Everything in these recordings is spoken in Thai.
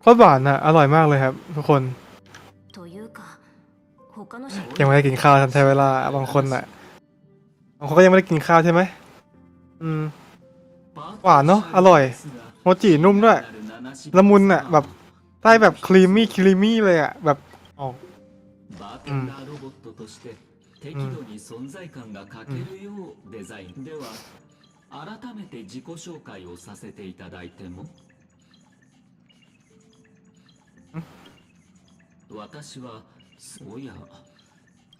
โคตรหวานอ่ะ อร่อยมากเลยครับ ทุกคน というか他の社 ยังไม่ได้กินข้าวทันใช้เวลาบางคนอ่ะบางคนก็ยังไม่ได้กินข้าวใช่ไหมอืม หวานเนอะอร่อย โมจินุ่มด้วย ละมุนอ่ะ แบบได้แบบครีมมี่ครีมมี่เลยอ่ะ แบบออก バーテンダーロボットとして適度に存在感が欠けるようデザインでは改めて自己紹介をさせていただいても 私はおや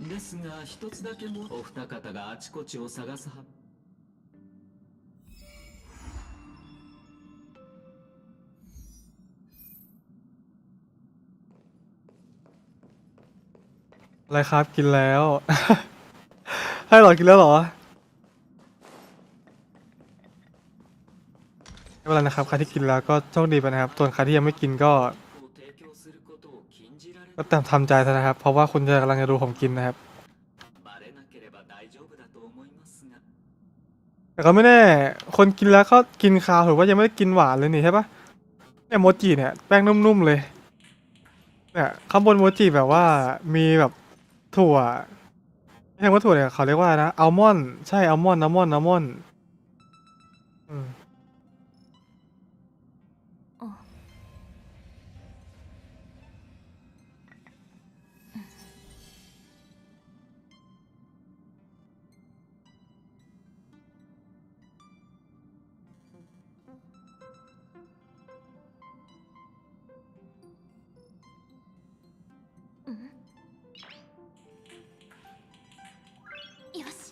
ですが一つだけもお二方があちこちを探すは อะไรครับกินแล้ว ให้เหรอกินแล้วเหรอไม่เป็นไรนะครับใครที่กินแล้วก็โชคดีไปนะครับ ส่วนใครที่ยังไม่กินก็ を提供することを ก็แต่ทำใจซะนะครับ เพราะว่าคุณจะกำลังจะดูผมกินนะครับ แต่ก็ไม่แน่ คนกินแล้วก็กินคาวถือว่ายังไม่ได้กินหวานเลยนี่ใช่ปะเนี่ยโมจิเนี่ยแป้งนุ่มๆเลย เนี่ยข้างบนโมจิแบบว่ามีแบบถั่วไม่ใช่ว่าถั่วเนี่ยเขาเรียกว่านะอัลมอนด์ใช่อัลมอนด์อัลมอนด์อัลมอนอืม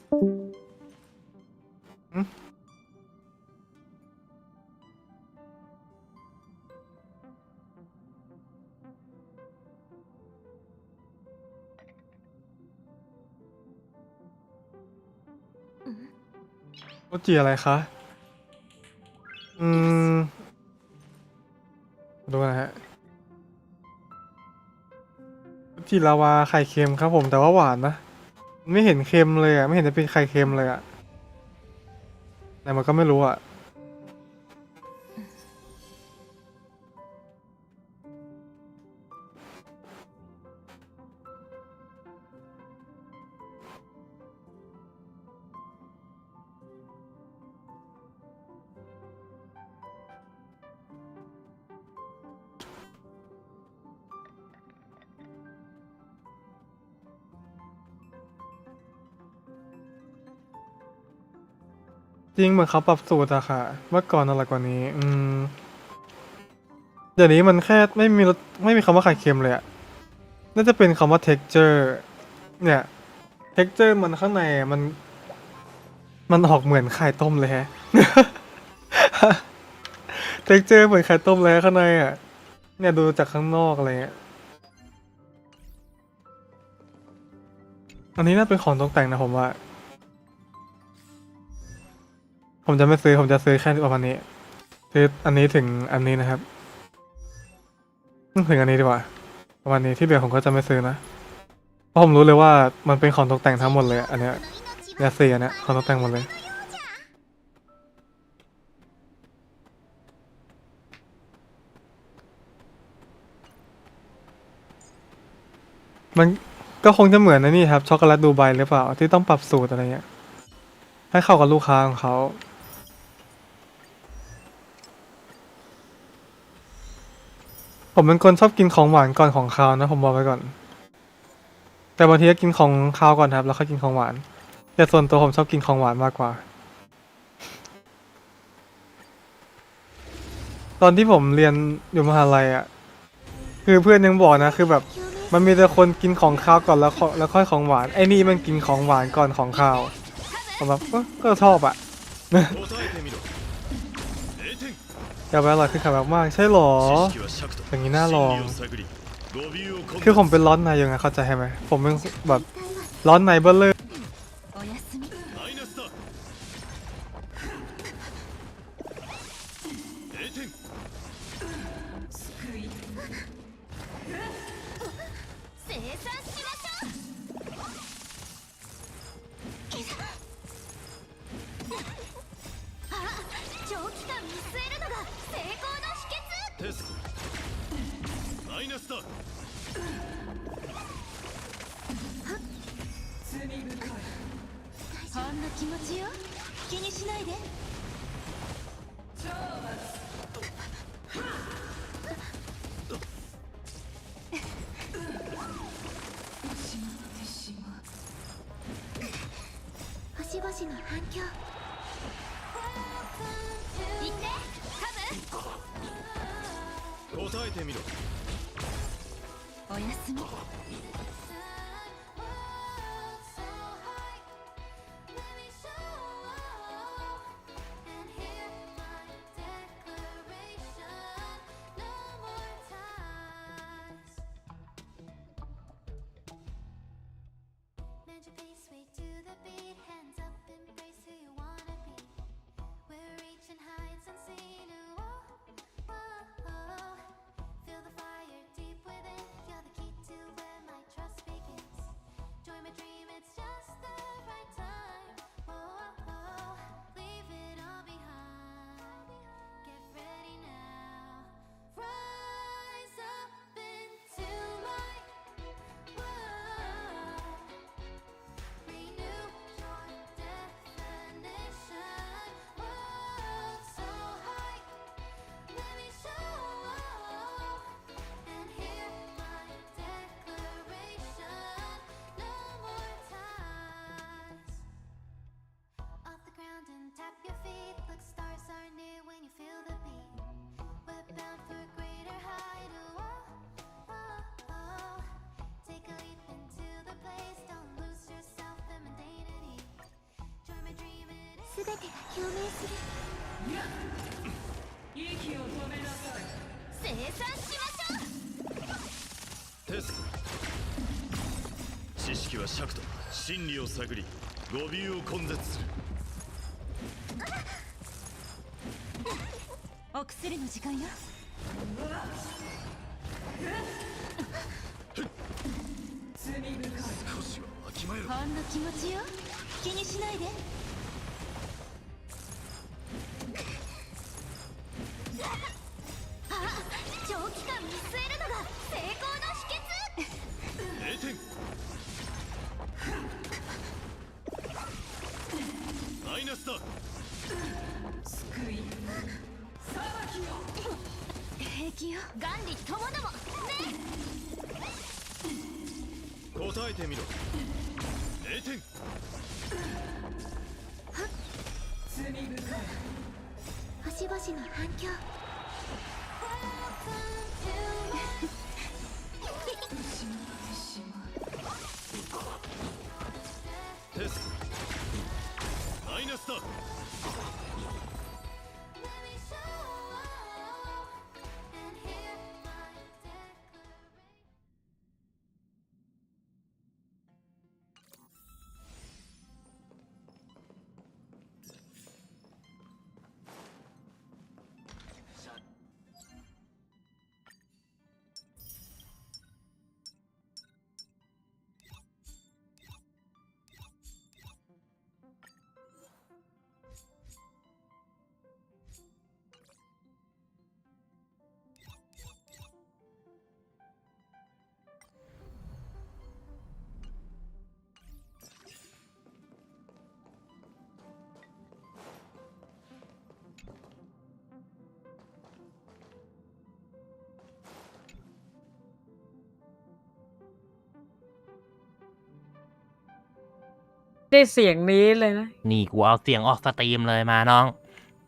โมจิอะไรคะ อืมดูนะฮะโมจิลาวาไข่เค็มครับผมแต่ว่าหวานนะ ไม่เห็นเค็มเลยอะ ไม่เห็นจะเป็นไข่เค็มเลยอะแต่มันก็ไม่รู้อะ จริงเหมือนเขาปรับสูตรอะค่ะ เมื่อก่อนอะไรกว่านี้ อืม เดี๋ยวนี้มันแค่ไม่มีรสไม่มีคำว่าไข่เค็มเลยอะน่าจะเป็นคำว่า texture เนี่ย texture มันข้างในมัน มันออกเหมือนไข่ต้มเลยฮะ texture เหมือนไข่ต้มเลยข้างในอะเนี่ยดูจากข้างนอกอะไรเงี้ย อันนี้น่าเป็นของตกแต่งนะผมว่า ผมจะไม่ซื้อผมจะซื้อแค่ประมาณนี้ ซื้ออันนี้ถึงอันนี้นะครับอืมถึงอันนี้ดีกว่า ประมาณนี้ที่เหลือผมก็จะไม่ซื้อนะ เพราะผมรู้เลยว่ามันเป็นของตกแต่งทั้งหมดเลย อันเนี้ยยาเซียเนี่ยของตกแต่งหมดเลยมันก็คงจะเหมือนนะนี่ครับช็อกโกแลตดูไบหรือเปล่าที่ต้องปรับสูตรอะไรเงี้ยให้เข้ากับลูกค้าของเขา ผมเป็นคนชอบกินของหวานก่อนของคาวนะ ผมบอกไว้ก่อน แต่บางทีก็กินของคาวก่อนครับ แล้วค่อยกินของหวาน แต่ส่วนตัวผมชอบกินของหวานมากกว่า ตอนที่ผมเรียนอยู่มหาลัยอะ คือเพื่อนยังบอกนะ คือแบบ มันมีแต่คนกินของคาวก่อนแล้วแล้วค่อยของหวาน ไอ้นี่มันกินของหวานก่อนของคาวผมแบบเอ้อก็ชอบอะ กาปอหลักคือขาแบมากใช่หรออย่างนี้น่าลอง คือผมเป็นล้อนในอยังไงเข้าใจไหมผมเป็นแบบล้อนในเบอร์เลย 星々の反響。行ってカム。答えてみろ。おやすみてが共鳴する息を止めなさい生産しましょう。テスト知識は尺と真理を探り語尾を根絶するお薬の時間よ少しはわきまえろほんの気持ちよ気にしないでした ได้เสียงนี้เลยนะ นี่กูเอาเสียงออกสตรีมเลยมาน้อง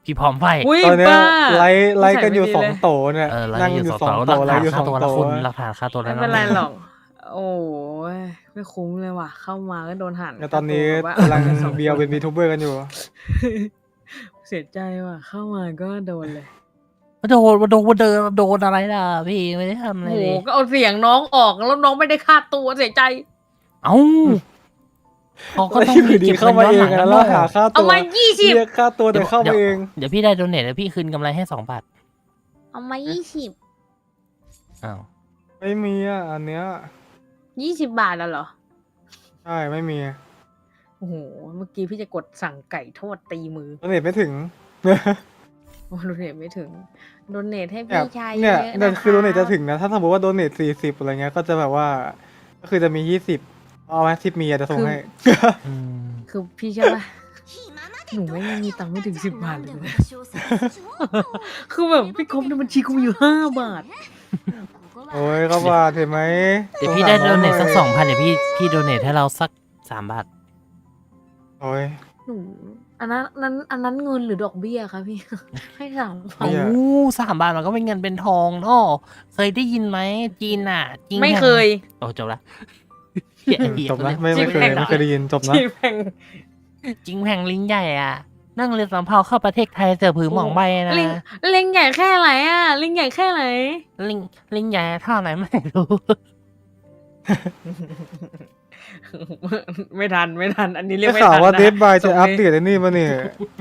พี่พร้อมไฟอุ้ยตอนเนี้ยบ้า ไลฟ์ไลฟ์กันอยู่ใส่สอไม่งดีเลยโตเนี่ยเออแล้วนั่งออยู่ยู่สสอองงหลัโตกไลฐานฟ์อยู่ค่าสองตัวโตละคุณหลักฐานค่าตัวไม่แล้วเป็นไรนะหรอก โอ้ยไม่คุ้มเลยว่ะ เข้ามาก็โดนหันแล้วตอนนี้ค่ากำตัวลังแบบว่าเบียวเป็นวีทูเบอร์กันอยู่ เสียใจว่ะ เข้ามาก็โดนเลยมาโดนมาโดนมาเดินโดนอะไรล่ะพี่ไม่ได้ทำอะไรโอ้โหเลยก็เอาเสียงน้องออกแล้วน้องไม่ได้ค่าตัวเสียใจ เอ้า เขาก็ต้องอยู่มีดีเก็บเข้าเงินมาย้อนเอหลังงอะนะแล้วหาค่าเอาตัวมายี่สิบเรียกค่าตัวเดี๋ยวเข้ามาเองเดี๋ยวพี่ได้โดเนทแล้วพี่คืนกำไรให้สองบาทเอามายี่สิบอ้าวไม่มีอะอันเนี้ยยี่สิบบาทแล้วเหรอใช่ไม่มีโอ้โหเมื่อกี้พี่จะกดสั่งไก่ทอดตีมือโดเน็ตไม่ถึงโอ้โดเนทไม่ถึงโดเนทให้เนี่ยพี่ชายเนี่ยเยอะเนี่ยนะคือโดเน็ตรัจะบถึงนะถ้าสมมติว่าโดเน็ตสี่สิบอะไรเงี้ยก็จะแบบว่า ก็คือจะมียี่สิบ เอาไหมทิปมีอะจะส่งให้อืมคือพี่ใช่ปะหนูไม่มีตังค์ไม่ถึง10บาทเลยนะ คือแบบพี่คมในบัญชีกูมีอยู่ห้าบาท โอ้ยก็บาทเห็นไหมเดี๋ยวพี่ได้โดเนทสักสองพันเดี๋ยวพี่พี่โดเนทให้เราสักสามบาท โอ้ย หนูอันนั้นอันนั้นอันนั้นเงินหรือดอกเบี้ยคะพี่ ให้สามพันเบี้ยโอ้สามบาทมันก็เป็นเงินเป็นทองเนาะเคยได้ยินไหมจีนอะจีนไม่เคย โอ้จบละ เหี้ยเหี้ยจบนะไม่จริไม่งเคยแข่งเหรอไม่เคยได้ยินจบนะ ที่แพงจริงแผงลิงใหญ่อะ นั่งเรือสำเภาเข้าประเทศไทยเสือผือหมองใบนะลิงลิงใหญ่แค่ไหนอะ ลิงใหญ่แค่ไหน ลิงลิงใหญ่เท่าไหนไม่รู้ ไม่ทันไม่ทัน อันนี้เรียกได้ไม่ข่าวทันว่านะ เดดบายจะส่งอัปให้เดตไอ้นี่มาเนี่ย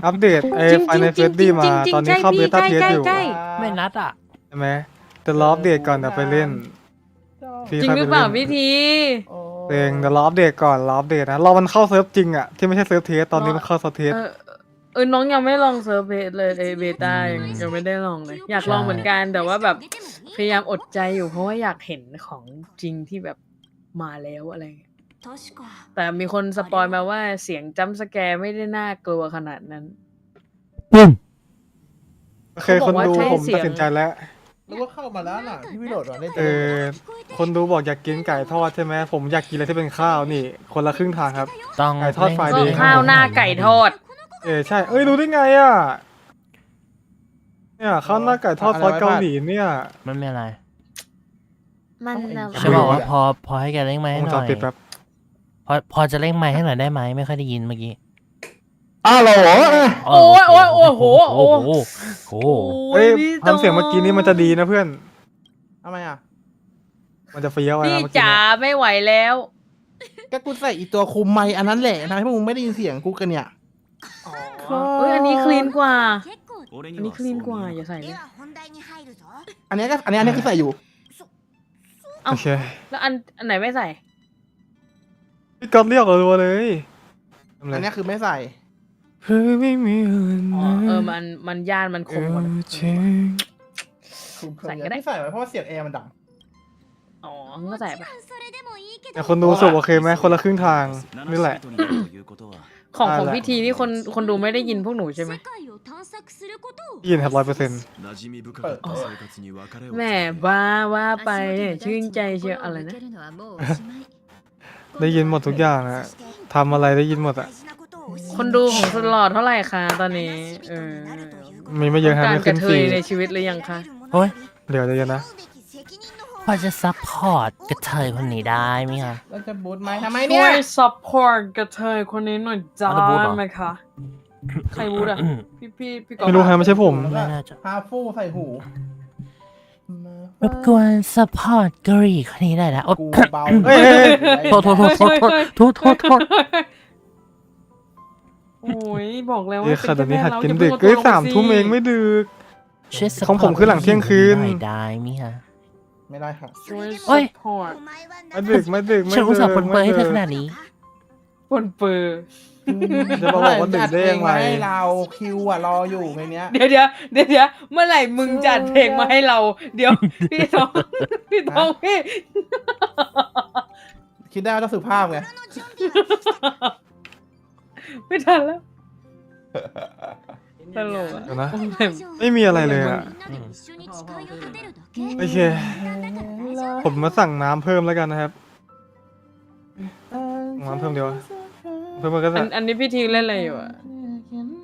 อัปเดตไอ้จริงไฟในจเฟริสงดีจริงมา จริงตอนนี้ใช่เข้าพี่เบต้าใกล้เทสใกล้อยู่ใกล้ไม่นัดอะ ใช่ไหมจะรออัปเดตก่อนเดี๋ยวไปเล่นพี่จริงค่ยหไปรือเปล่าล่นพี่ที เองเดี๋ยวรออัปเดตก่อนรออัปเดตนะรอมันเข้าเซิร์ฟจริงอะที่ไม่ใช่เซิร์ฟเทสตอนนี้มันเข้าเซิร์ฟเทสเออเออน้องยังไม่ลองเซิร์ฟเบสเลยไอเบต้ายังยังไม่ได้ลองเลย อยากลองเหมือนกันแต่ว่าแบบพยายามอดใจอยู่เพราะว่าอยากเห็นของจริงที่แบบมาแล้วอะไรเงี้ยแต่มีคนสปอยมาว่าเสียงจัมป์สแกร์ไม่ได้น่ากลัวขนาดนั้นปุ้มโอเคคนดูเขาบอกว่าใช้ผมเสียงตัดสินใจแล้ว นึกว่าเข้ามาแล้วน่ะที่พี่โดดเหรอเล่นเออคนดูบอกอยากกินไก่ทอดใช่ไหมผมอยากกินอะไรที่เป็นข้าวนี่ คนละครึ่งทางครับ ต้องไก่ทอดไฟก็ดี ข้าวหน้าไก่ทอด เออใช่เอ้ยรู้ได้ไงอะเนี่ยข้าวหน้าไก่ทอดซอสเกาหลีเนี่ยมันไม่อะไรมันน่ะจะบอกว่าพอพอให้แกเร่งไม้ให้วงหจน่รอยปิดแป๊บพอพอจะเร่งไม้ให้หน่อยได้ไหมไม่ค่อยได้ยินเมื่อกี้ อ้าวเหรอโอ้ยโอ้ยโอ้โหโอ้โหโอ้โเฮ้ยทำเสียงเมื่อกี้นี้มันจะดีนะเพื่อนทำไมอะ มันจะเฟี้ยวอะพี่จ๋าไม่ไหวแล้ว ก็กูใส่อีตัวคุมไมอันนั้นแหละนะให้พวกมึงไม่ได้ยินเสียงกูกันเนี่ยโอ้ยอันนี้คลีนกว่า อันนี้คลีนกว่าอย่าใส่เลยอันนี้ก็อันนี้อันนี้ก็ใส่อยู่โอเคแล้วอันอันไหนไม่ใส่พี่ก๊อตเรียกเราเลย อันนี้คือไม่ใส่ เพื่อไม่มีวันอเออมันมันย่านมันคงมันจริงคุ้ไม่ใส่ไว้เพราะว่าเสียงแอร์มันดัง อ๋อก็ใส่ไปแต่คนดูสูบโอเคไหมคนละครึ่งทางนี่แหละ ของของพิธีที่คนคนดูไม่ได้ยินพวกหนูใช่ไหมยินครับร้อยเปอร์เซ็นต์แม่บ้าว่าไปชื่นใจเชียวอะไรนะ ได้ยินหมดทุกอย่างนะทำอะไรได้ยินหมดอะ คนดูของสลอดเท่าไหร่คะตอนนี้เออมีไม่เยอะฮะการไม่กขึ้ระนเทฟรียในชีวิตหรือยังคะโอ้ยเดี๋ยวเดี๋ยวนะ พอจะซัพพอร์ตกระเทยคนนี้ได้ไหมคะ แล้วจะบูทไหมทำไมเนี่ช่ย วยซัพพอร์ตกระเทยคนนี้หน่อยจ้าเอาแต่บูธเหรอ ไหมคะใครบูดอะพี่พี่พี่กอล์ฟไม่รู้ฮะไม่ใช่ผมไม่น่าจะฮาฟูใส่หูรบกวนซัพพอร์ตกรีคนนี้ได้นะโอ๊ยกูเบาเฮ้ยเฮ้ยโทษโทษโทษโทษโทษโทษโทษ โทษโอ้ยบอกแล้วว่าเอ้ยค่ะตอนนี้หัดกินเป็ดึกแค่เอ้ยแม่สามเราทุ่มเองสิไม่ดึก ช่วยของผมคือหลังเที่ยงคืนหน่อยได้ไหมคะไม่ได้ค่ะช่วยโอ้ยซัพพอร์ตไม่ดึกไม่ดึกไม่ฉันดึอุตส่าห์กปรนเปรยให้เธอขไม่นาดดึกนี้ ปนเปื้อจะมาบอกว่าดึกได้ยังไงจัเพลมาให้เราคิวอะรออยู่ในเนี้ยเดี๋ยวเดี๋ยวเดี๋ยวเดี๋ยวเมื่อไหร่มึงจัดเพลงมาให้เรา เดี๋ยว พี่ทองพี่ทองพี่คิดได้ว่าต้องสุภาพไง ไม่ทันแล้ว ตลกอะเดี๋ยวนะ โอ้ยไม่มีอะไรเลยอะโอเค ผมมาสั่งน้ำเพิ่มแล้วกันนะครับ น้ำเพิ่มเดียวาเพิ่มมันก็อัจะนอันนี้พี่ทีเล่นอะไรอยู่อะ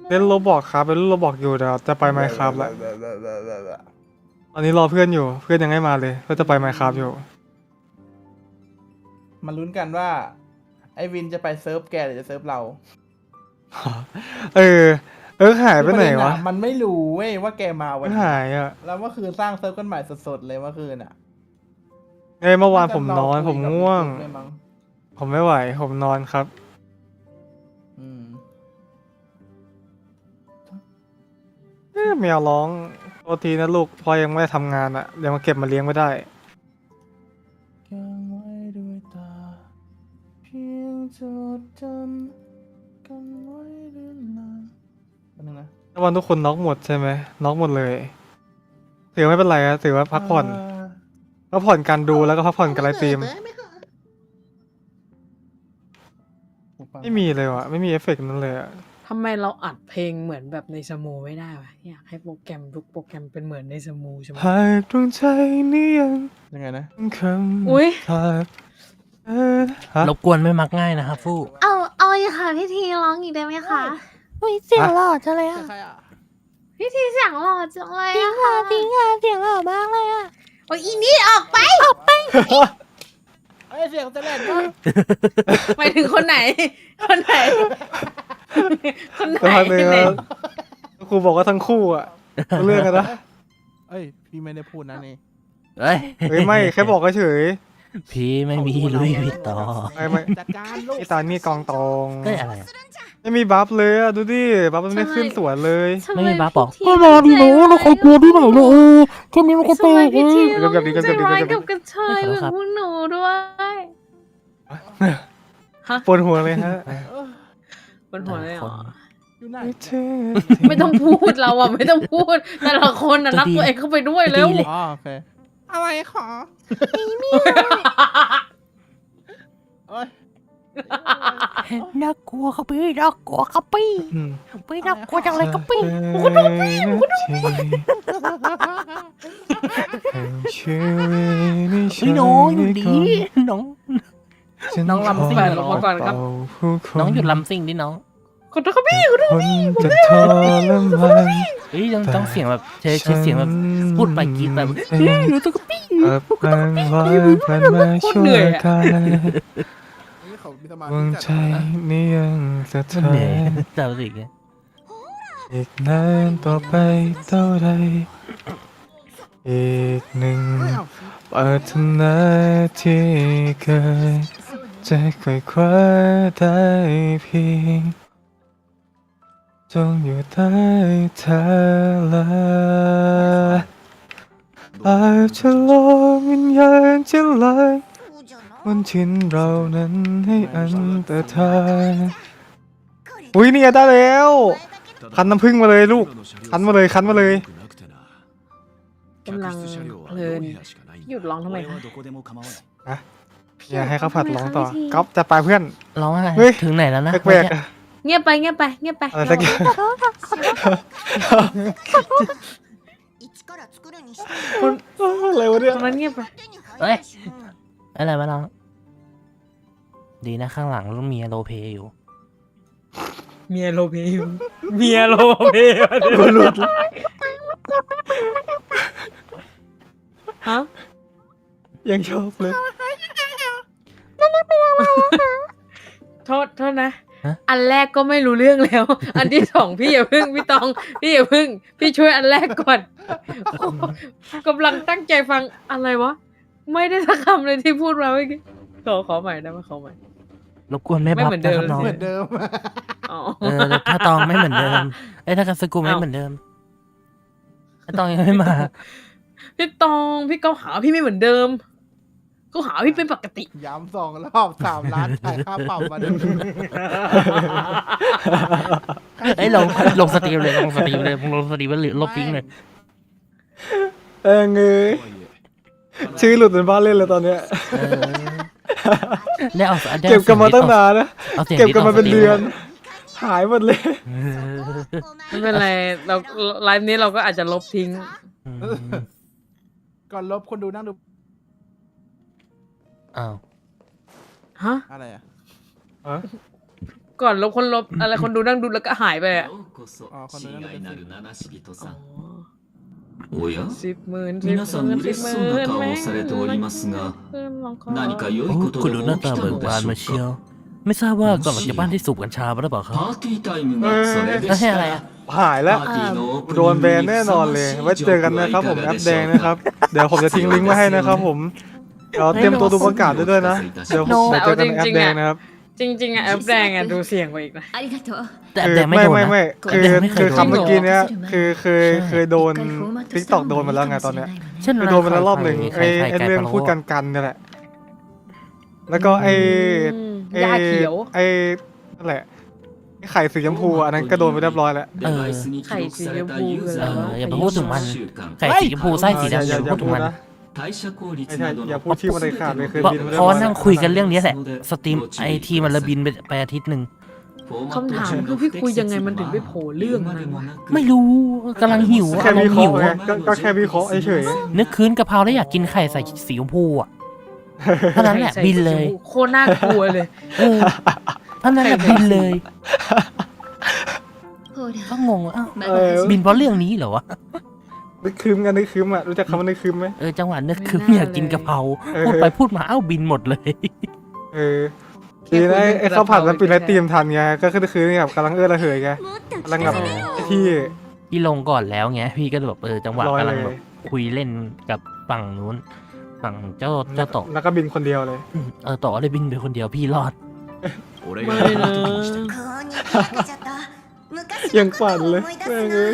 เล่นโรบอกครับเป็นโรบอกอยู่เดี๋ยวจะไปไมค์ครับแล้วตอนนี้รอเพื่อนอยู่ เพื่อนยังไม่มาเลยก็จะไปไมค์ครับอยู่ มาลุ้นกันว่า ไอวินจะไปเซิร์ฟแกหรือจะเซิร์ฟเรา เออ เออหายไปไหนวะ มันไม่รู้เว้ยว่าแกมาวันมันนี้หายอะ แล้วเมื่อคืนสร้างเซิร์ฟกันใหม่สดๆเลยเมื่อคืนอะ เอ้ยเมื่อวานผมนอนผมง่วงด้วยมั้งผมไม่ไหว ผมนอนครับ อืมเอ๊ะแมวร้องโทษทีนะลูกพ่อยังไม่ได้ทำงานอะยังมาเก็บมาเลี้ยงไม่ได้ยังไว้ด้วยตา เพียงจดจำ ถ้าวันทุกคนน็อกหมดใช่ไหมน็อกหมดเลยถือไม่เป็นไรอะถือว่าพักผ่อนพักผ่อนการดูแล้วก็พักผ่อนการไลฟ์สตรีมฟังไม่มีเลยว่ะ ไม่มีเอฟเฟกต์นั้นเลยอะทำไมเราอัดเพลงเหมือนแบบในสมูไม่ได้วะอยากให้โปรแกรมทุกโปรแกรมเป็นเหมือนในสมูใช่ไหมหากดวงใจนี้ยังยังไงนะคำอุ๊ยขาดเออฮะรบกวนไม่มักง่ายนะครับฟู่เอาเอาอีกค่ะพี่ทีร้องอีกได้ไหมคะ อุ้ยเสียงหล่อจังเลยอะใครอะพี่ทีเสียงหล่อจังเลยอะค่ะจริงอะเสียงหล่อมากเลยอะโอ้ยอีนี่ออกไปเอ้ยเสียงจะเล่นด้วยหมายถึงคนไหน คนไหน คนไหนสักพักหนึ่งไหนครูบอกว่าทั้งคู่อะเรื่องกันนะเอ้ยพี่ไม่ได้พูดนะนี่เอ้ยเฮ้ยไม่แค่บอกเฉย พี่ไม่มีลุยวิตตอไม่ไม่จัดการลูกๆพี่ตานี่กองตองเอ้ยอะไรอะ ไม่มีบัฟเลยอะดูดิบัฟมันไม่ขึ้นสวนเลยทำไม่มีบัฟบอก พี่ก็รอดีหนูเราคอยกลัวที่ไหนเลยแค่นี้มันก็ทำไมพี่ทีเดี๋ยวกับดีกับใจดีกับดีร้ายกับดีกับกระเทยเหมือนพวกหนูด้วยฮะปวดหัวเลยฮะบนหัวเลยเหรออยู่ไหนไม่ต้องพูดเราอะไม่ต้องพูด แต่ละคนน่ะนับตัวเองเข้าไปด้วยเร็วดีเลยอ๋อโอเค อะไรขอเอ้ยน่ากลัวครับพี่น่ากลัวครับพี่อืมพี่น่ากลัวจังเลยครับพี่ผมก็ต้องพี่ผมก็ต้องพี่พี่น้องอยู่ดีน้อง น้องลำซิ่งลงมาก่อนครับ น้องหยุดลำซิ่งดิน้อง ขอโทษครับพี่ขอโทษคนจะทรมานเฮ้ยต้องต้องเสียงแบบใช้ใช้เสียงแบบพูดไปกรีดแบบเฮ้ยอยู่ตรงพี่อับกลางวันผ่านมาช่วยกันนี่เขามีสมาดวงธิใจจัดนี้ยังสะมันเทือเหนื่อยน แต่สิแกอีกนานต่อไปเท่าไร อีกหนึ่งเอ้ยเอาปรารถนาที่เคยจะไขว่คว้าได้เพียง จงอยู่ใต้เธอละอาจจะลองวิญญาณจะลอยวันชินเรานั้นให้อันตรธานอุ้ยนี่ไงได้แล้ว คันน้ำผึ้งมาเลยลูก คันมาเลยคันมาเลยกำลังเพลินหยุดร้องทำไมคะอย่าให้เขาผัดร้องต่อก๊อฟจะไปเพื่อนร้องอะไรเฮ้ยถึงไหนแล้วนะแปลกๆอะ เงียบไปเงียบไปเงียบไปอะไรสักอย่างอะไรวะเนี่ยตรงนั้นเงียบไปเอ้ยอะไรวะน้องดีนะข้างหลังต้องมีโรลเพลย์อยู่เมียโลเพอยู่เมียโลเพฮะยังชอบเลยโทษโทษนะ อันแรกก็ไม่รู้เรื่องแล้ว อันที่สองพี่อย่าพึ่งพี่ตอง พี่อย่าพึ่ง พี่ช่วยอันแรกก่อนโอ้โหกำลังตั้งใจฟังอะไรวะ ไม่ได้สักคำเลยที่พูดมาเมื่อกี้ขอขอใหม่ได้ไหมขอใหม่รบกวนไม่ไม่บัฟเหมือนเดินะมครับน้องเหมือนเดิมอ๋อเออถ้าตองไม่เหมือนเดิมเอ้ยถ้ากันสกูไม่เอ้าเหมือนเดิมถ้าตองยังไม่มาพี่ตองพี่ก็หาพี่ไม่เหมือนเดิม ก็หาพี่เป็นปกติ ย้ำสองรอบสามล้านจ่ายค่าเป่ามาเดิมเอ้ยลงลงสตรีมเลยลงสตรีมเลยลงสตรีมเลยลบทิ้งเลยเออเงยชื่อหลุดเป็นบ้านเล่นเลยตอนเนี้ยเออได้เอาได้เก็บกันมาตั้งเอนานนะเอาเสียงเก็บดิสกันมาอเป็นสตรีเดือน หายหมดเลยเออไม่เป็นไรเราไลฟ์นี้เราก็อาจจะลบทิ้ง อืม ก่อนลบคนดูนั่งดู อ้าว ฮะ อะไรอ่ะ ก่อนลบคนลบอะไรคนดูนั่งดูแล้วก็หายไปอะ ようこそあこの親愛なる七し人 อ๋อ さんおや สิบหมื่นสิบ 皆 ห さん มื่น 嬉しそうな顔をされておりますが何か良い โอ้ こと คุณ で ดู も หน้า 起き ตา た เบิก ので บาน しょ มา う เชียว か ไม่ทราบว่าก่อนออกจากบ้านที่สูบกัญชามาหรือเปล่าครับ パーティータイムがそれで แล้ว し ให้อะไร た อ่ะ หายแล้ว パーティーのオープ โดนแบนแน่นอนเลย ไว้เจอกันนะครับผมแอปแดงนะครับ เดี๋ยวผมจะทิ้งลิงก์ไว้ให้นะครับผมเ เราเตรียมตัวดูประกาศด้วยนะ เดี๋ยวผมเจอกันนแอปแดงนะครับจริงๆอะแอปแดงอะดูเสียงกว่าอีกนะแต่ไม่ไม่ไม่คือคือคำเมื่อกี้เนี้ยคือเคยเคยโดนทิกตอกโดนมาแล้วไงตอนเนี้ยคืโดนมาแล้วรอบหนึ่งไอ้เรื่องพูดกันกันนี่แหละ แล้วก็ไอ้ไอ้ไอ้นั่นแหละไข่สีชมพูอันนั้นก็โดนไปเรียบร้อยแล้วไข่สีชมพูเอย่าไปพูดถึงมันไข่สีชมพูไส้สีดำอย่าพูดถึงมัน 代謝効率 ไม่ใช่ など อย่า の พูดชื่อมันเลยขาดเลยเคย เพราะ บินมา เพราะว่า เรียบร้อย นั่งคุยกันเรื่องนี้แหละ สตรีมไอทีมันระบินไปไปอาทิตย์หนึ่ง คำถามคือพี่คุยยังไงมันถึงไปโผล่เรื่องนั้นวะ ไม่รู้กำลังหิว แค่ อาร วิ มณ์ เคราะ หิว ห์ไง อะ ก็ก็แค่วิเคราะห์เฉย นึกคืนกะเพราแล้วอยากกินไข่ใส่สีชมพูอ่ะเท่านั้นแหละ ใส่ บินเลย โคตรน่ากลัวเลย เออเท่านั้นแหละบินเลย ほら ก็งงว่าอ้าว ま เออ บินเพราะเรื่องนี้เหรอวะ นึกคืมกันนึกคืมอะรู้จักคำว่านึกคืมไหม เออจังหวะนึกคือมอยากกินกะเพราพูดไปพูดมาเอ้าบินหมดเลย เออดีนไอ้ข้าวผัดมันเป็นไเตรียมทันไงก็คือคือแบบกำลังเอื้อระเหยไงกำลังแบบพี่พี่ลงก่อนแล้วไงพี่ก็แบบเออจังหวะกำลังแบบคุยเล่นกับฝั่งนู้น ฝั่งเจ้าเจ้าต่อแล้วก็บินคนเดียวเลยเออต่อเลยบินไปคนเดียวพี่รอด俺がไม่นะ ยังฝันเลยแม่งเลย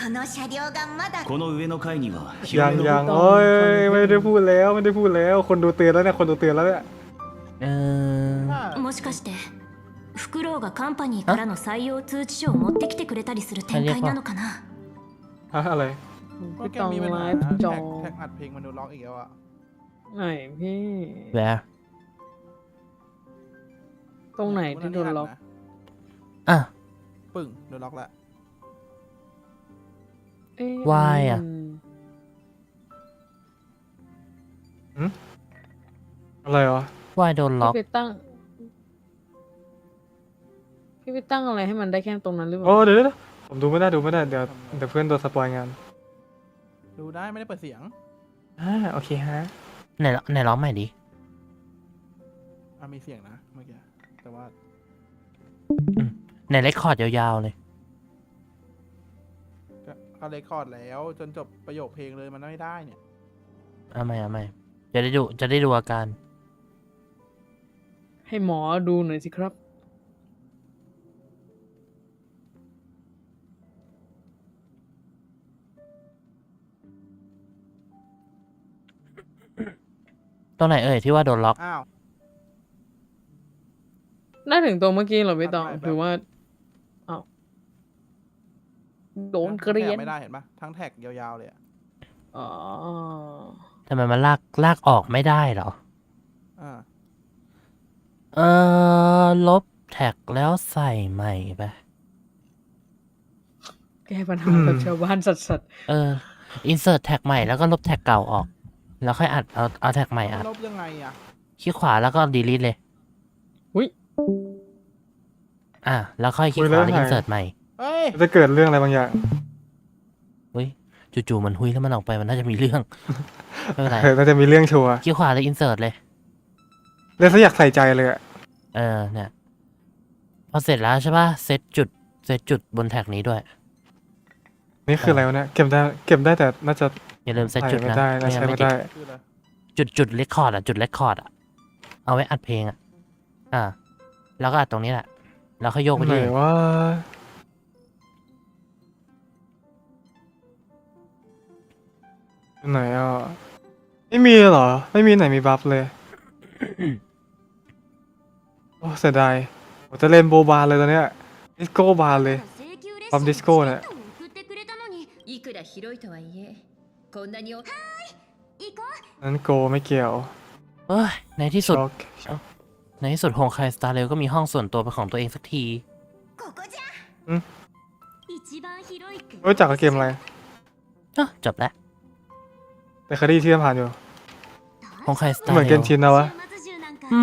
この車両がまだこの上の階には ยัง 夢の ยัง ต้อง โอ้ย ฟัง ไม่ได้พูดแล้วไม่ได้พูดแล้ว คนดูเตือนแล้วเนี่ยคนดูเตือนแล้วเนี่ย เออ もしかしてフクロウがカンパニーからの採用通知書を持ってきてくれたりする展開なのかな ฮะอะไร ก็ พี่ แก ต้อง มีปัญ ไล หา ฟ์จอ แท็กแท็กอัดเพลงมันดูล็อกอีกแล้วอะ ไหนพี่ แหวะ ตรงไหนที่โดนล็อก อ่ะ ปึ้งโดนล็อกแล้ว เอ๊ะ Why อะมอะไรเหรอว่ายโดนล็อก พี่ไปตั้ง พี่ไปตั้งอะไรให้มันได้แค่ตรงนั้นหรือเปโอ้ล่าเดี๋ยวเดี๋ยวผมดูไม่ได้ดูไม่ได้เดี๋ยวเดี๋ยวเพื่อนโดนสปอยงานดูได้ไม่ได้เปิดเสียงอ่าโอเคฮะไหนไหนร้องใหม่ดิ อะมีเสียงนะเมื่อกี้แต่ว่า ไหนเรคคอร์ดยาวๆเลย ก็เขาเลคคอร์ดแล้ว จนจบประโยคเพลงเลยมันไม่ได้เนี่ยเอาใหม่เอาใหม่จะได้ดูจะได้ดูอาการ ให้หมอดูหน่อยสิครับ ตรงไหนเอ่ยที่ว่าโดนล็อก อ้าว น่าถึงตัวเมื่อกี้เหรอพี่ตองไปไปหรือว่าอ้าว โดนเกรียนแท็ไม่ได้เห็นปะทั้งแท็กยาวๆเลยอะอ๋อ ทำไมมันลากลากออกไม่ได้เหรอ อ่าเออลบแท็กแล้วใส่ใหม่ไปแก้ปัญหาแบบชาวบ้านสัสเออ อินเสิร์ตแท็กใหม่แล้วก็ลบแท็กเก่าออก แล้วค่อยอัดเอาเอาแท็กใหม่อัดลบยังไงอะคลิกขวาแล้วก็ดีลิทเลยๆอุ้ย อะแล้วค่อยคลิกขวาแล้วอินเสิร์ตใหม่ เฮ้ย จะเกิดเรื่องอะไรบางอย่างอุ้ยจู่ๆมันหุยแล้วมันออกไปมันน่าจะมีเรื่อง ไม่เป็นไรเออน่าจะมีเรื่องชัวร์คลิกขวาแล้วอินเสิร์ตเลยเรื่องซะอยากใส่ใจเลยอะเออเนี่ยพอเสร็จแล้วใช่ป่ะเซตจุดเซตจุดบนแท็กนี้ด้วย นี่คืออะไรวะเนี่ยเก็บได้เก็บได้แต่น่าจะอย่าลืมเซตใส่จุดไม่นะได้นะงั้ใช้นไม่ติดได้คืออะไรจุดจุดเลคคอร์ดอะจุดเลคคอร์ดอะเอาไว้อัดเพลงอะอ่า แล้วก็อัดตรงนี้แหละแล้วค่อยโยกไปไหนที่ว่า ไหนอะ ไม่มีเหรอ ไม่มีไหนมีบัฟเลย โอ้เสียดายผมจะเล่นโบบาร์เลยตอนนี้ดิสโก้บาร์เลยบัฟดิสโก้เนี่ยนั้นโกไม่เกี่ยวเอ้ในที่สุด ในที่สุดโฮงคายสตาร์เลลก็มีห้องส่วนตัวเป็นของตัวเองสักทีรู้จักเกมอะไรจบแล้ว แต่เคยได้ยินชื่อผ่านอยู่โฮงไคสตาร์เหมือนเรเกลนชินนะวะอื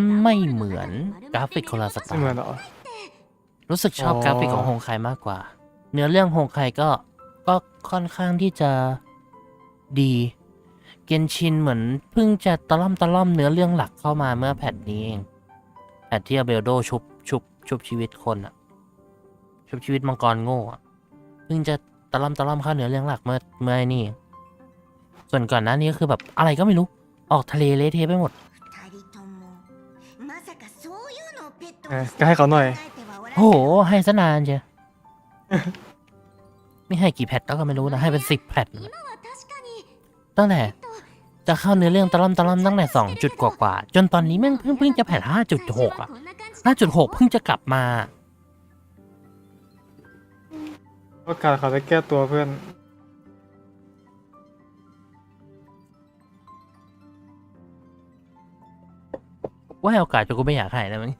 ม ไม่เหมือนกราฟิกคนละสไตไม่เหมือนล์เหรอ รู้สึกชอบอ๋อ กราฟิกของโฮงไคมากกว่า เนื้อเรื่องโฮงไคก็ก็ค่อนข้างที่จะดี เกนชินเหมือนเพิ่งจะตะล่อมตะล่อมเนื้อเรื่องหลักเข้ามาเมื่อแพทนี้เองแพทที่อาเบลโดชุบชุบชุบชีวิตคนอะชุบชีวิตมังกรโง่อะเพิ่งจะตะล่อมตะล่อมเข้าเนื้อเรื่องหลักเมื่อเมื่อไอ้นี่ ส่วนก่อนหน้านี้ก็คือแบบอะไรก็ไม่รู้ ออกทะเลเละเทะไปหมด เออก็ให้เขาหน่อย โอ้โห ให้ซะนานเชีย ไม่ให้กี่แพทก็ไม่รู้นะ ให้เป็นสิบแพทตั้งแต่จะเข้าเนื้อเรื่องตะลอมตะลอมตั้งแต่สองจุดกว่าๆจนตอนนี้แม่งเพิ่งเพิ่งจะแพทห้าจุดหกอะห้าจุดหกเพิ่งจะกลับมา โอกาสเขาจะแก้ตัวเพื่อน ว่าให้โอกาสจนกูไม่อยากให้นะมัน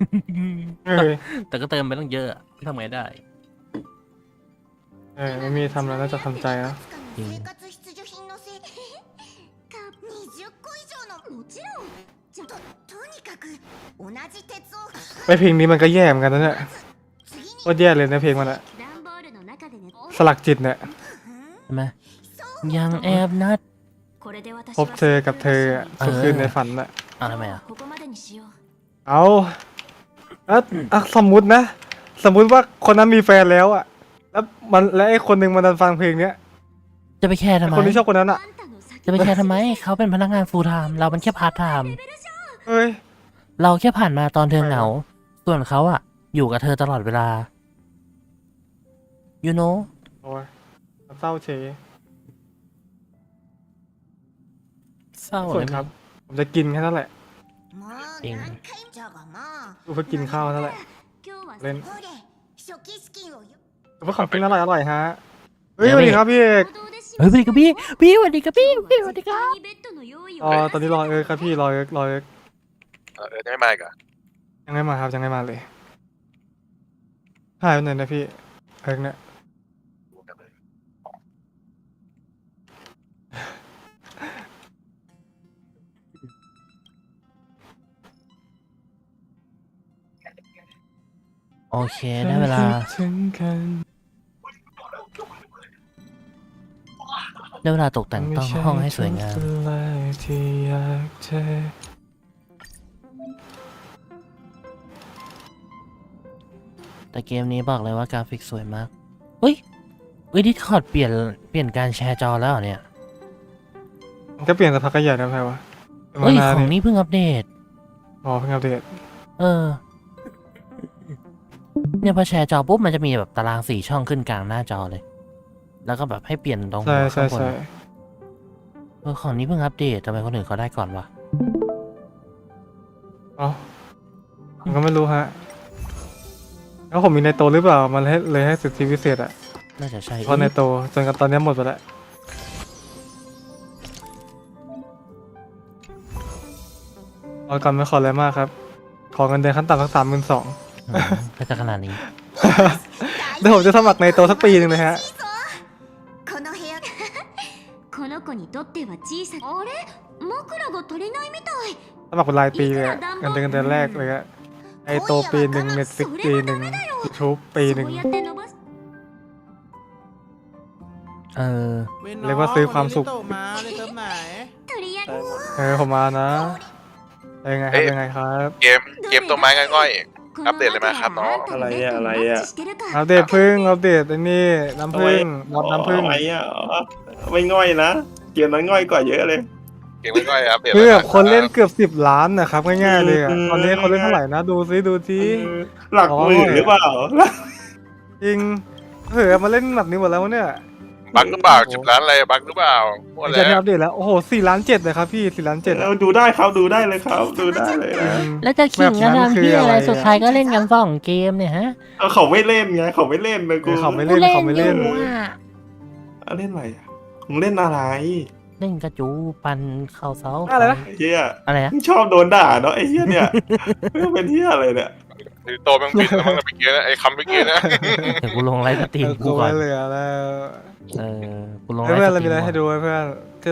เออ แต่ก็เติมไปต้องเยอะทำไงได้ เออไม่มีทำแล้วน่าจะทำใจนะ 生活必需品のせい20個以上のもちろんじゃととにかく同じ鉄を ไปเพลงนี้มันก็แย่เหมือนกันนะเนี่ย 次に โคตรแย่เลยนะเพลงมันอะ 段ボールの中でね สลักจิตเนี่ย ใช่ไหมยังแอบนัด これで私 พบเธอกับเธออะ เออ ทุกคืนในฝันอะ าทำไมอะเอาแล้วอะสมมุตินะ สมมุติว่าคนนั้นมีแฟนแล้วอะ แล้วมันและไอ้คนหนึ่งมันฟังเพลงเนี้ยจะไปแคร์ทำไมคนที่ชอบคนนั้นอะ จะไปแคร์ทำไม เขาเป็นพนักงานฟูลไทม์เราเป็นแค่พาร์ทไทม์เฮ้ย เราแค่ผ่านมาตอนเธอเหงา ส่วนเขาอะ อยู่กับเธอตลอดเวลา you know โอ้ยเศร้าเฉยเศร้าส่วนครับ ผมจะกินแค่นั้นแหละจริงกูเพิ่งกินข้าวนั่นแหละเล่นแต่ว่าขอเป็นอร่อยอร่อยฮะเฮ้ยสวัสดีครับพี่เอกเฮ้ยสวัสดีครับพี่พี่สวัสดีครับพี่พี่สวัสดีครับอ๋อตอนนี้รอเอิกครับพี่รอเอกรอเอกเออยังไม่มาอีกเหรยังไม่มาครับยังไม่มาเลยหายไปไหนนะพี่เอกเนี่ย โอเคได้เวลาคิดถึงกันได้เวลาตกแต่งต้องห้องให้สวยงามไใช่คนแรกที่อยากเจอแต่เกมนี้บอกเลยว่ากราฟิกสวยมากเฮ้ยเฮ้ยดิสคอร์ดเปลี่ยนเปลี่ยนการแชร์จอแล้วเหรอเนี่ยมันก็เปลี่ยนสักพักก็ใหญ่แล้วใช่ปะเป็นเฮ้ยมานานของนี่นี้เพิ่งอัปเดต อ๋อเพิ่งอัปเดต เออ เนี่ยพอแชร์จอปุ๊บมันจะมีแบบตารางสี่ช่องขึ้นกลางหน้าจอเลย แล้วก็แบบให้เปลี่ยนตรงหัใช่วใช่ข้างบนใช่เออของนี้เพิ่งอัปเดตทำไมคนอื่นเขาได้ก่อนวะอ๋อผมก็ไม่รู้ฮะ แล้วผมมีในโตหรือเปล่า มันเลยให้เลยให้สิทธิพิเศษอะน่าจะใช่เพราะในโตจนกันตอนนี้หมดไปแล้ว เอากันไม่ขออะไรมากครับ ขอเงินเดือนขั้นต่ำสักสามหมื่นสองอืม ก็จะขนาดนี้ เดี๋ยวผมจะสมัครในโตสักปีหนึ่งเลยฮะ この部屋この子にとっては小さあれ枕が足りないみたい สมัครเป็นรายปีเลยอะเงินเดือนเงินเดือนแรกเลยอะไอโตปีหนึ่งเน็ตฟิกปีหนึ่งยูทูบปีหนึ่ง そうやって伸ばす เออ เรียกว่าซื้อความสุข นนี้โตมาเลยเติมไหน とりあえず เออผมมานะยังไงครับยังไงครับ เกมเกมตัวไม้ง่อย この อัปเดตเลยไหมครับน้องอะไรอะอะไรอะอัปเดตพึ่งอัปเดตไอ้นี่น้ำพึ่งรดน้ำพึ่งอะไรอะไม่ง่อยนะเกมนั้นง่อยกว่าเยอะเลยเกมไม่ง่อยอัปเดตคือคนเล่นเกือบสิบล้านนะครับง่ายๆเลยอะตอนนี้คนเล่นเท่าไหร่นะดูซิดูซิหลักหมื่นหรือเปล่าจริงเผื่อมาเล่นแบบนี้หมดแล้วเนี่ย บั๊กหรือเปล่าสิบล้านอะไรบั๊กหรือเปล่าหมดไม่แล้ใช่ที่วอัปเดตแล้ว โอ้โหสี่ล้านเจ็ดเลยครับพี่สี่ล้านเจ็ดเราดูได้ครับดูได้เลยครับ ดูได้เลยนะแล้วจะขิงกันแบบนั้นทำคือที่อะไรอะไรอะ สุดท้ายก็เล่นกันสองเกมเนี่ยฮะเอาเขาไม่เล่นไงเขาไม่เล่นเลยกูเขาไม่กูเล่นเล่นเขาไม่อเล่นยู่อะเอาเล่นอะไรอะมึงเล่นอะไรเล่นกระจูปันเข่าเสาอะไรนะ ไอ้เฮียอะไรนะมึงชอบโดนด่าเนาะไอ้เฮียเนี่ยมึงเป็นเฮียอะไรเนี่ยโตแม่งบินแล้วมั้งเมื่อกี้นะไอ้คำเมื่อกี้นะ เดี๋ยวกูลงไลฟ์สตรีมกูกูก่อนไม่เหลือแล้ว เออกูลงไลเฮ้ยฟ์เพื่สอนเราตมีรีอะไรมก่ให้อนดูไหมเพื่อน